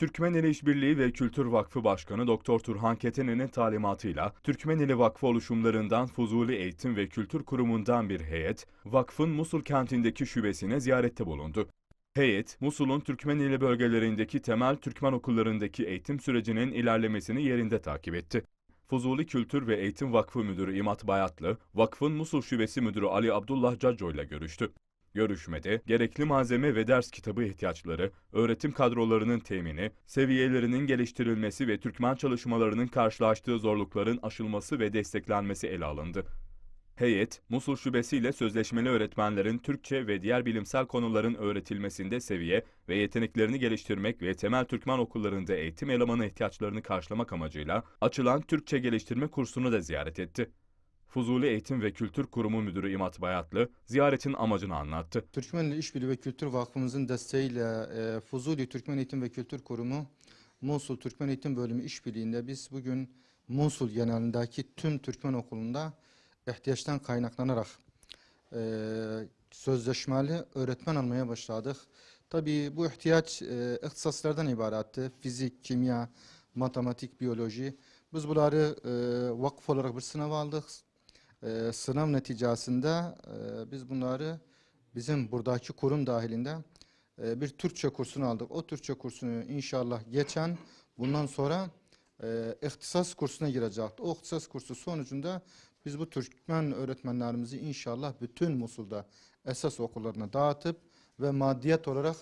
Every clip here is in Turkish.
Türkmeneli İşbirliği ve Kültür Vakfı Başkanı Doktor Turhan Keten'in talimatıyla Türkmeneli Vakfı oluşumlarından Fuzuli Eğitim ve Kültür Kurumu'ndan bir heyet, vakfın Musul kentindeki şubesine ziyarette bulundu. Heyet, Musul'un Türkmeneli bölgelerindeki temel Türkmen okullarındaki eğitim sürecinin ilerlemesini yerinde takip etti. Fuzuli Kültür ve Eğitim Vakfı Müdürü İmat Bayatlı, vakfın Musul Şubesi Müdürü Ali Abdullah Cacco ile görüştü. Görüşmede gerekli malzeme ve ders kitabı ihtiyaçları, öğretim kadrolarının temini, seviyelerinin geliştirilmesi ve Türkmen çalışmalarının karşılaştığı zorlukların aşılması ve desteklenmesi ele alındı. Heyet, Musul Şubesi ile sözleşmeli öğretmenlerin Türkçe ve diğer bilimsel konuların öğretilmesinde seviye ve yeteneklerini geliştirmek ve temel Türkmen okullarında eğitim elemanı ihtiyaçlarını karşılamak amacıyla açılan Türkçe geliştirme kursunu da ziyaret etti. Fuzuli Eğitim ve Kültür Kurumu Müdürü İmat Bayatlı ziyaretin amacını anlattı. Türkmenli İşbirliği ve Kültür Vakfımızın desteğiyle e, Fuzuli Türkmen Eğitim ve Kültür Kurumu Musul Türkmen Eğitim Bölümü işbirliğinde biz bugün Musul genelindeki tüm Türkmen okulunda ihtiyaçtan kaynaklanarak e, sözleşmeli öğretmen almaya başladık. Tabii bu ihtiyaç e, ihtisaslardan ibaretti. Fizik, kimya, matematik, biyoloji. Biz bunları e, vakıf olarak bir sınav aldık. E, sınav neticesinde e, biz bunları bizim buradaki kurum dahilinde e, bir Türkçe kursunu aldık. O Türkçe kursunu inşallah geçen bundan sonra e, ihtisas kursuna girecekti. O ihtisas kursu sonucunda biz bu Türkmen öğretmenlerimizi inşallah bütün Musul'da esas okullarına dağıtıp ve maddiyet olarak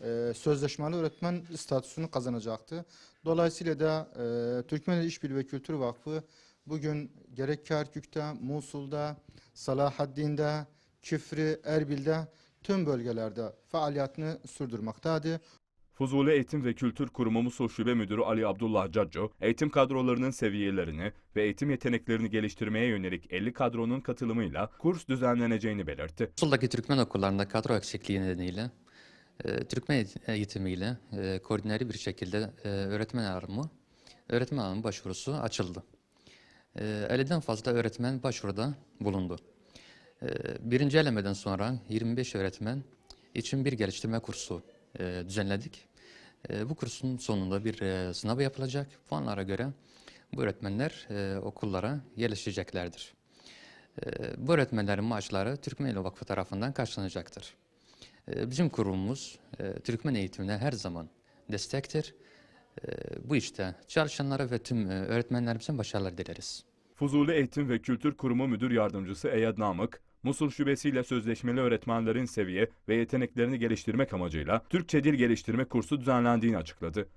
e, sözleşmeli öğretmen statüsünü kazanacaktı. Dolayısıyla da e, Türkmen İşbirliği ve Kültür Vakfı bugün gerek Kerkük'te, Musul'da, Salahaddin'de, Küfrü, Erbil'de tüm bölgelerde faaliyetini sürdürmektedir. Fuzuli Eğitim ve Kültür Kurumu Musul Şube Müdürü Ali Abdullah Cacco, eğitim kadrolarının seviyelerini ve eğitim yeteneklerini geliştirmeye yönelik 50 kadronun katılımıyla kurs düzenleneceğini belirtti. Musul'daki Türkmen okullarında kadro eksikliği nedeniyle e, Türkmen eğitimiyle e, koordineli bir şekilde e, öğretmen alımı, öğretmen alımı başvurusu açıldı. E, 50'den fazla öğretmen başvuruda bulundu. E, birinci elemeden sonra 25 öğretmen için bir geliştirme kursu e, düzenledik. E, bu kursun sonunda bir e, sınav yapılacak. Puanlara göre bu öğretmenler e, okullara yerleşeceklerdir. Bu öğretmenlerin maaşları Türkmenli Vakfı tarafından karşılanacaktır. Bizim kurumumuz Türkmen eğitimine her zaman destektir. E, Bu işte çalışanlara ve tüm e, öğretmenlerimizin başarılar dileriz. Fuzuli Eğitim ve Kültür Kurumu Müdür Yardımcısı Eyad Namık, Musul Şubesi ile sözleşmeli öğretmenlerin seviye ve yeteneklerini geliştirmek amacıyla Türkçe dil geliştirme kursu düzenlendiğini açıkladı.